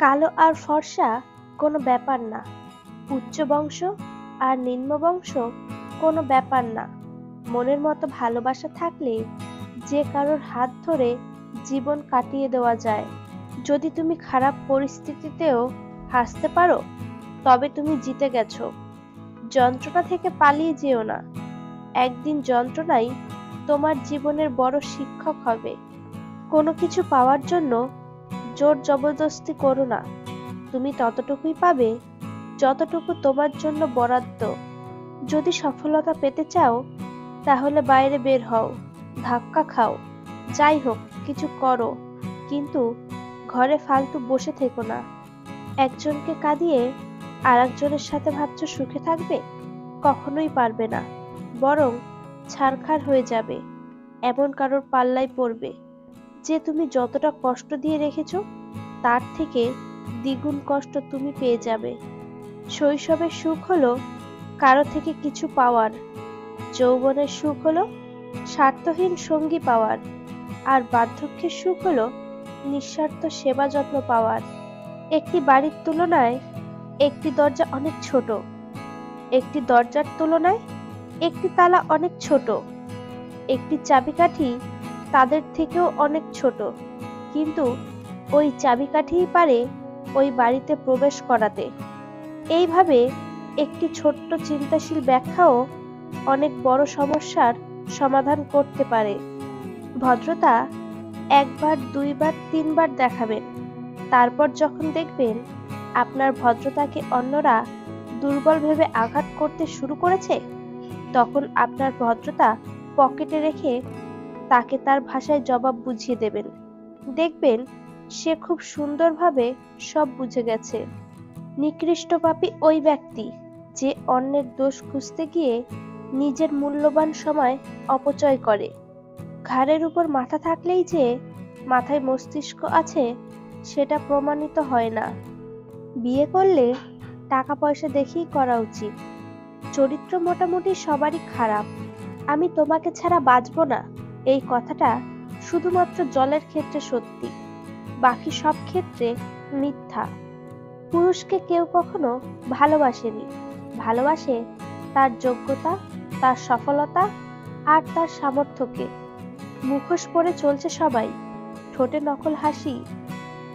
কালো আর ফর্সা কোনো ব্যাপার না। উচ্চ বংশ আর নিম্ন বংশ কোনো ব্যাপার না। মনের মতো ভালোবাসা থাকলে যে কারোর হাত ধরে জীবন কাটিয়ে দেওয়া যায়। যদি তুমি খারাপ পরিস্থিতিতেও হাসতে পারো, তবে তুমি জিতে গেছো। যন্ত্রণা থেকে পালিয়ে যেও না। একদিন যন্ত্রণাই তোমার জীবনের বড় শিক্ষক হবে। কোনো কিছু পাওয়ার জন্য জোর জবরদস্তি করো না। তুমি ততটুকুই পাবে, যতটুকু তোমার জন্য বরাদ্দ। যদি সফলতা পেতে চাও, তাহলে বাইরে বের হও, ধাক্কা খাও। যাই হোক, কিছু করো, কিন্তু ঘরে ফালতু বসে থেকো না। একজনকে কাঁদিয়ে আর একজনের সাথে ভাবছ সুখে থাকবে? কখনোই পারবে না, বরং ছারখার হয়ে যাবে, এমন কারোর পাল্লায় পড়বে। যে তুমি যতটা কষ্ট দিয়ে রেখেছ, তার থেকে দ্বিগুণ কষ্ট তুমি পেয়ে যাবে। শৈশবের সুখ হলো কারও থেকে কিছু পাওয়ার, যৌবনের সুখ হলো স্বার্থহীন সঙ্গী পাওয়ার, আর বার্ধক্যের সুখ হলো নিঃস্বার্থ সেবা যত্ন পাওয়ার। একটি বাড়ির তুলনায় একটি দরজা অনেক ছোট, একটি দরজার তুলনায় একটি তালা অনেক ছোট, একটি চাবিকাঠি তাদের থেকেও অনেক ছোট। কিন্তু ওই চাবিকাঠিই পারে ওই বাড়িতে প্রবেশ করাতে। এইভাবে একটি ছোট্ট চিন্তাশীল ব্যাখ্যাও অনেক বড় সমস্যার সমাধান করতে পারে। ভদ্রতা একবার, দুইবার, তিনবার দেখাবেন। তারপর যখন দেখবেন আপনার ভদ্রতাকে অন্যরা দুর্বল ভেবে আঘাত করতে শুরু করেছে, তখন আপনার ভদ্রতা পকেটে রেখে তাকে তার ভাষায় জবাব বুঝিয়ে দেবেন। দেখবেন সে খুব সুন্দরভাবে সব বুঝে গেছে। নিকৃষ্ট পাপী ওই ব্যক্তি যে অন্যের দোষ খুঁজতে গিয়ে নিজের মূল্যবান সময় অপচয় করে। ঘাড়ের উপর মাথা থাকলেই যে মাথায় মস্তিষ্ক আছে, সেটা প্রমাণিত হয় না। বিয়ে করলে টাকা পয়সা দেখেই করা উচিত। চরিত্র মোটামুটি সবারই খারাপ। আমি তোমাকে ছাড়া বাঁচবো না। এই কথাটা শুধুমাত্র জলের ক্ষেত্রে সত্যি, বাকি সব ক্ষেত্রে মিথ্যা। পুরুষকে কেউ কখনো ভালোবাসেনি, ভালোবাসে তার যোগ্যতা, তার সফলতা আর তার সামর্থ্যকে। মুখোশ পরে চলছে সবাই, ঠোঁটে নকল হাসি।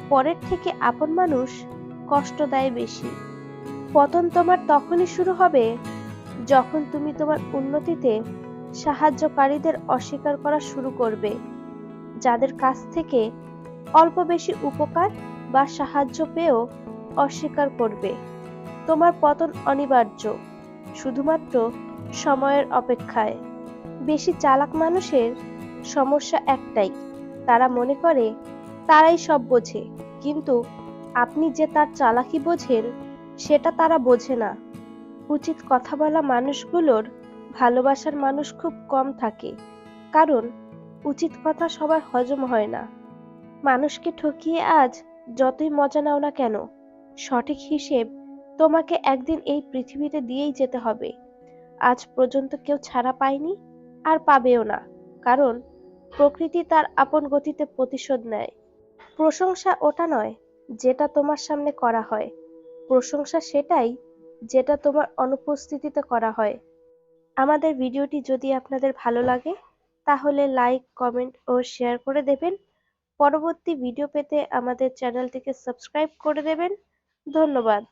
পরের থেকে আপন মানুষ কষ্ট দেয় বেশি। পতন তোমার তখনই শুরু হবে যখন তুমি তোমার উন্নতিতে সাহায্যকারীদের অস্বীকার করা শুরু করবে, যাদের কাছ থেকে অল্প বেশি উপকার বা সাহায্য পেয়েও অস্বীকার করবে। তোমার পতন অনিবার্য, শুধুমাত্র সময়ের অপেক্ষায়। বেশি চালাক মানুষের সমস্যা একটাই, তারা মনে করে তারাই সব বোঝে, কিন্তু আপনি যে তার চালাকি বোঝেন, সেটা তারা বোঝে না। উচিত কথা বলা মানুষগুলোর ভালোবাসার মানুষ খুব কম থাকে। কারণ, উচিত কথা সবার হজম হয় না। মানুষকে ঠকিয়ে আজ যতই মজা নাও না কেন, সঠিক হিসেব তোমাকে একদিন এই পৃথিবীতে দিয়েই যেতে হবে। আজ পর্যন্ত কেউ ছাড়া পায়নি আর পাবেও না, কারণ প্রকৃতি তার আপন গতিতে প্রতিশোধ নেয়। প্রশংসা ওটা নয় যেটা তোমার সামনে করা হয়, প্রশংসা সেটাই যেটা তোমার অনুপস্থিতিতে করা হয়। আমাদের ভিডিওটি যদি আপনাদের ভালো লাগে, তাহলে লাইক কমেন্ট ও শেয়ার করে দেবেন। পরবর্তী ভিডিও পেতে আমাদের চ্যানেলটিকে সাবস্ক্রাইব করে দেবেন। ধন্যবাদ।